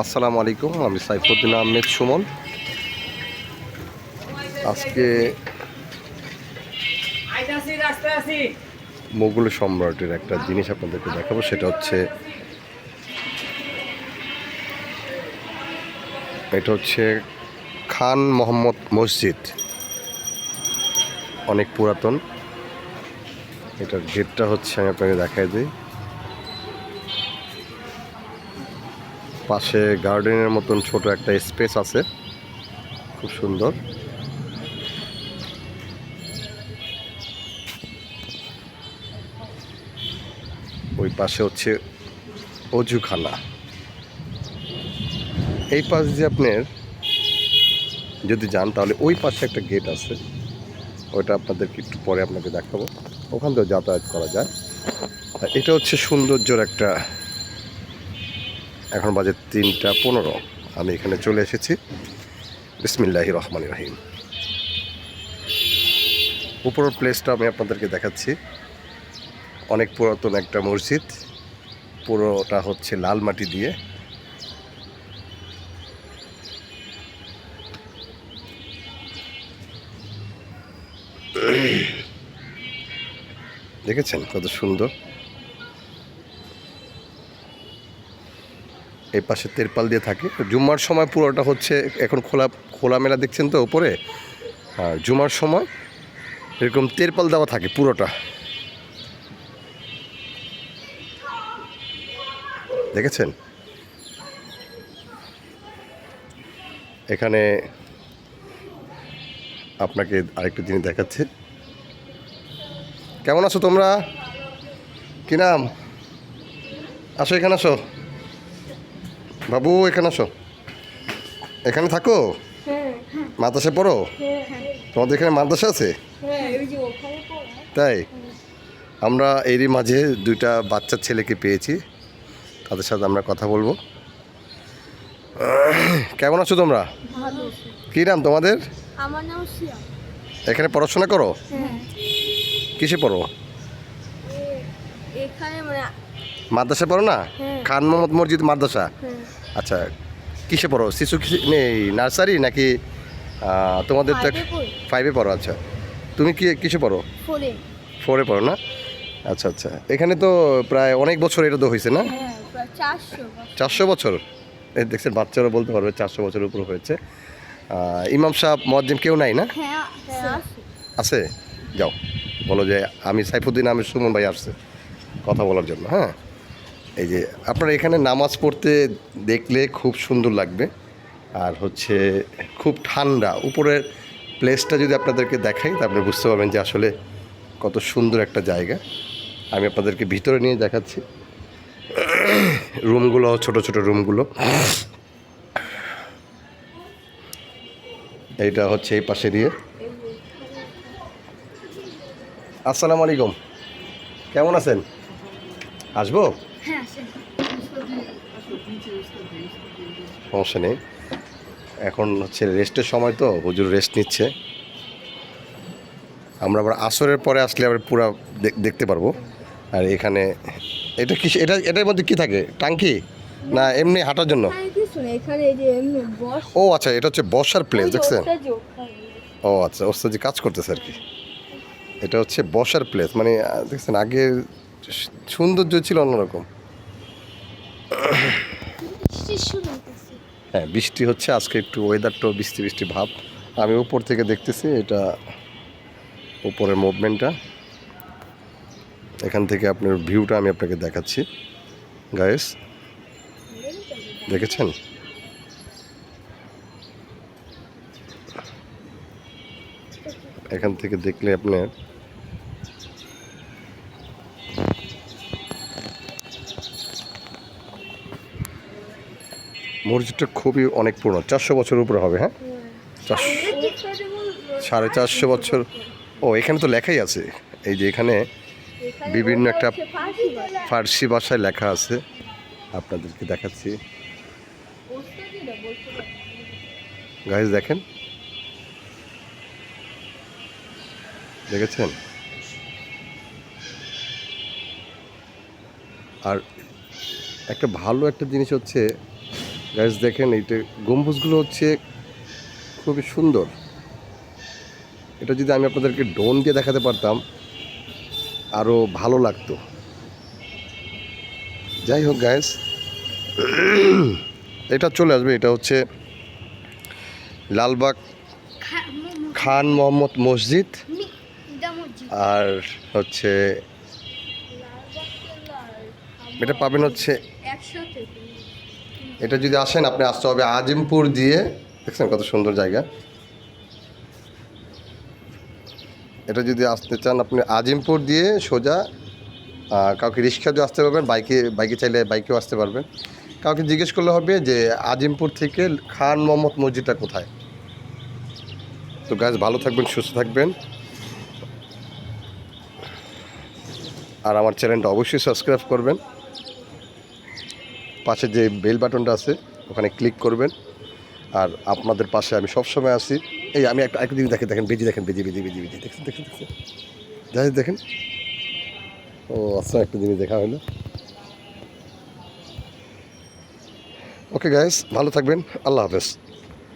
আসসালামু আলাইকুম, আমি সাইফুদ্দিন আহমেদ সুমন। আজকে মোগল সম্রাটের একটা জিনিস আপনাদেরকে দেখাবো, সেটা হচ্ছে এটা হচ্ছে খান মোহাম্মদ মসজিদ। অনেক পুরাতন। এটার গেটটা হচ্ছে আমি আপনাকে দেখাই দিই। পাশে গার্ডেনের মতন ছোট একটা স্পেস আছে। খুব সুন্দর। ওই পাশে হচ্ছে অজুখানা। এই পাশ দিয়ে আপনার যদি যান, তাহলে ওই পাশে একটা গেট আছে। ওইটা আপনাদেরকে একটু পরে আপনাকে দেখাবো। ওখান থেকে যাতায়াত করা যায়। এটা হচ্ছে সৌন্দর্যর একটা এখন বাজে তিনটা পনেরো। আমি এখানে চলে এসেছি। বিসমিল্লাহ রহমান রহিম। উপরের প্লেসটা আমি আপনাদেরকে দেখাচ্ছি। অনেক পুরাতন একটা মসজিদ। পুরোটা হচ্ছে লাল মাটি দিয়ে। দেখেছেন কত সুন্দর? এই পাশে তেরপাল দিয়ে থাকে। জুম্মার সময় পুরোটা হচ্ছে এখন খোলা খোলামেলা দেখছেন তো ওপরে আর জুমার সময় এরকম তেরপাল দেওয়া থাকে পুরোটা। দেখেছেন? এখানে আপনাকে আরেকটা জিনিস দেখাচ্ছে। কেমন আছো তোমরা? কি নাম? আসো এখানে আসো। বাবু এখানে আসো। এখানে থাকো? মাদ্রাসায় পড়ো? তোমাদের এখানে মাদ্রাসা আছে? তাই? আমরা এরই মাঝে দুইটা বাচ্চার ছেলেকে পেয়েছি। তাদের সাথে আমরা কথা বলব। কেমন আছো তোমরা? কী নাম তোমাদের? আমার নাম এখানে পড়াশোনা করো? হ্যাঁ। কিসে পড়ো? এখানে মানে মাদ্রাসা পড়ো না? হ্যাঁ। খান মোহাম্মদ মসজিদ মাদ্রাসা? হ্যাঁ। আচ্ছা কিসে পড়ো? শিশু নার্সারি নাকি তোমাদের তো ফাইভে পড়ো। আচ্ছা। তুমি কি কিসে পড়ো? ফোরে পড়ো না? আচ্ছা আচ্ছা। এখানে তো প্রায় অনেক বছর এটা তো হয়েছে না? হ্যাঁ চারশো বছর। এই দেখছেন বাচ্চারা বলতে পারবে চারশো বছরের উপর হয়েছে। ইমাম সাহেব মজ্জিম কেউ নাই না? আছে। আছে? যাও। বলো যে আমি সাইফুদ্দিন আমি সুমন ভাই আসছে। কথা বলার জন্য হ্যাঁ? এই যে আপনারা এখানে নামাজ পড়তে দেখলে খুব সুন্দর লাগবে। আর হচ্ছে খুব ঠান্ডা, উপরের প্লেসটা যদি আপনাদেরকে দেখাই, তাহলে বুঝতে পারবেন যে আসলে কত সুন্দর একটা জায়গা। আমি আপনাদেরকে ভিতরে নিয়ে দেখাচ্ছি। রুমগুলো, ছোট ছোট রুমগুলো। এইটা হচ্ছে এই পাশে দিয়ে। আসসালামু আলাইকুম। কেমন আছেন? আসব? সমস্যা নেই। এখন হচ্ছে রেস্টের সময় তো হুজুর রেস্ট নিচ্ছে। আমরা আবার আসরের পরে আসলে আবার পুরো দেখতে পারব। আর এখানে এটা কি এটা এটার মধ্যে কি থাকে? টাঙ্কি? না এমনি হাঁটার জন্য? ও আচ্ছা এটা হচ্ছে বসার প্লেস দেখছেন? ও আচ্ছা ওস্তাদি কাজ করতেছে আর কি। এটা হচ্ছে বসার প্লেস মানে দেখছেন আগে সৌন্দর্য ছিল অন্যরকম। হ্যাঁ বৃষ্টি হচ্ছে আজকে একটু ওয়েদারটাও বৃষ্টি বৃষ্টি ভাব। আমি উপর থেকে দেখতেছি এটা উপরের মুভমেন্টটা এখান থেকে আপনার ভিউটা আমি আপনাকে দেখাচ্ছি। গায়েস দেখেছেন? এখান থেকে দেখলে আপনার মসজিদটা খুবই অনেক পুরনো, চারশো বছর উপরে হবে হ্যাঁ? চারশো সাড়ে চারশো বছর। ও, এখানে তো লেখাই আছে। এই যে এখানে বিভিন্ন একটা ফার্সি ভাষায় লেখা আছে। আপনাদেরকে দেখাচ্ছি। গাইজ দেখেন। দেখেছেন? আর একটা ভালো একটা জিনিস হচ্ছে গাছ দেখেন এইটা গম্বুজগুলো হচ্ছে খুবই সুন্দর। এটা যদি আমি আপনাদেরকে ডোন দিয়ে দেখাতে পারতাম আরও ভালো লাগতো। যাই হোক গ্যাস এটা চলে আসবে এটা হচ্ছে লালবাগ খান মোহাম্মদ মসজিদ আর হচ্ছে এটা পাবেন হচ্ছে এটা যদি আসেন, আপনি আসতে হবে আজিমপুর দিয়ে। দেখছেন কত সুন্দর জায়গা। এটা যদি আসতে চান, আপনি আজিমপুর দিয়ে সোজা কাউকে রিক্সা দিয়ে আসতে পারবেন, বাইকে বাইকে চাইলে বাইকেও আসতে পারবেন। কাউকে জিজ্ঞেস করলে হবে যে, আজিমপুর থেকে খান মোহাম্মদ মসজিদটা কোথায়? তো গাছ ভালো থাকবেন, সুস্থ থাকবেন। আর আমার চ্যানেলটা অবশ্যই সাবস্ক্রাইব করবেন। পাশে যে বেল বাটনটা আছে, ওখানে ক্লিক করবেন। আর আপনাদের পাশে আমি সব সময় আছি। এই আমি একটা একটা জিনিস দেখেন দেখেন, বেজি দেখেন, বেজি বেজি বেজি বেজি, দেখেন দেখেন দেখেন। যাই দেখেন। ও আচ্ছা একটা জিনিস দেখা হলো। ওকে গাইস ভালো থাকবেন। আল্লাহ হাফেজ।